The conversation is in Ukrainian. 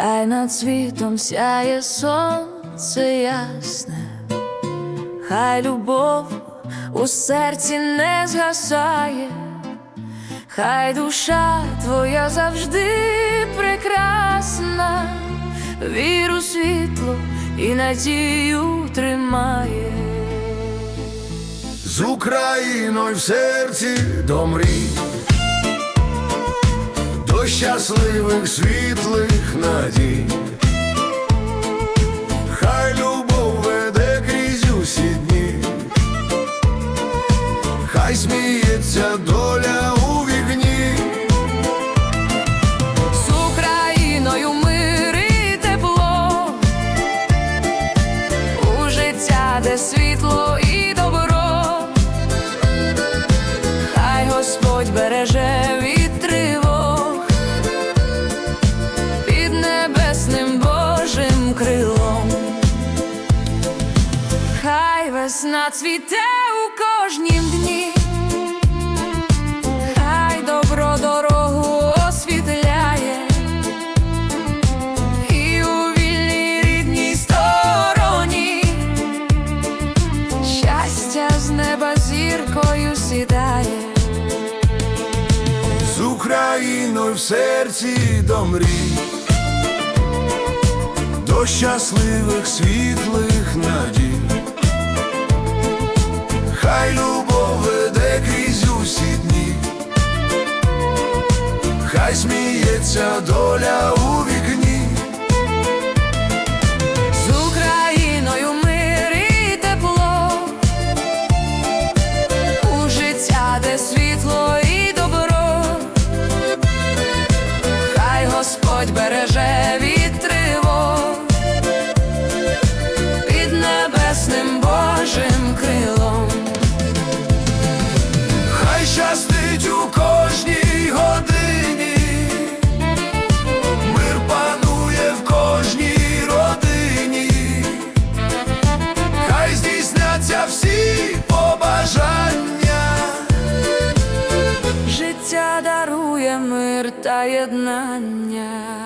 хай над світом сяє сонце ясне, хай любов у серці не згасає, хай душа твоя завжди прекрасна, віру світло і надію тримає. З Україною в серці до мрій, до щасливих світлих надій, хай любов веде крізь усі дні, хай сміється доля у вікні, З Україною мир тепло, у життя, де світло і хай весна цвіте у кожнім дні. Хай добро дорогу освітляє і у вільній рідній стороні щастя з неба зіркою сідає. з Україною в серці до до щасливих світлих надій. Хай любов веде крізь усі дні, хай сміється доля у мир та єднання.